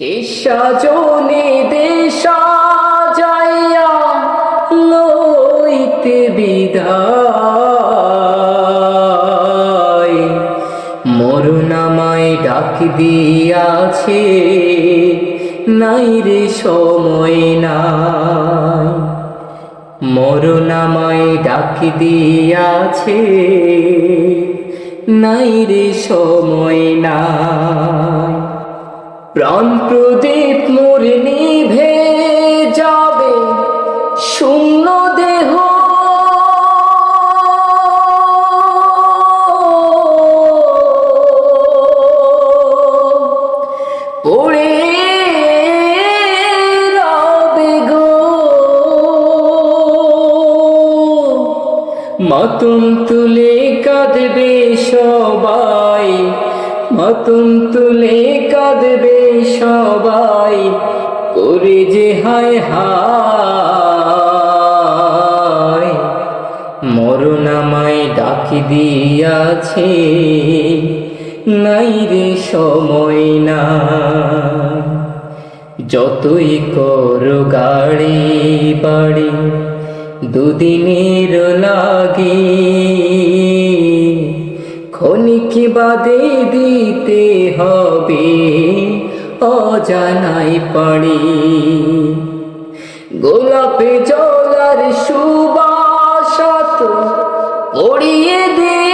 শিষ্যজনে দেশা যাইয়া লইতে বিদায়। মরুনামায় ডাক দিয়াছে নাই রে সময় নাই। মরুনামায় ডাক দিয়াছে নাই রে সময় নাই। প্রাণ প্রদীপ মোর নিভে যাবে শূন্য দেহ। পড়ে গো। মাতুম তুলে কাঁদবে সবাই। মাতুম তুলে কাঁদবে সবাই, করে যে হায় হায়। মরুনামায় ডাকি দিয়াছে, নাই রে সময় না যতই কর গাড়ি বাড়ি, দুদিনের লাগে ক্ষণিক বাদে দিতে হবে অজানাই পাড়ি। গোলাপে জলার সুবাসাত পড়িয়ে দে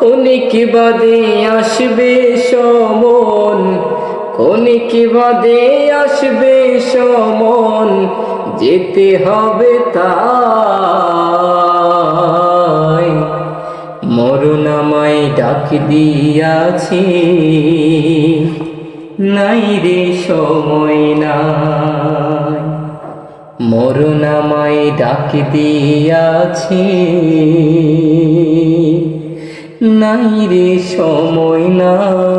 ক্ষণিক বাদে আসবে সমন? ক্ষণিক বাদে আসবে সমন? যেতে হবে তাই। মরুনামায় ডাক দিয়াছি। নাই রে সময় নাই। মরুনামায় ডাক দিয়াছি। রে সময় না।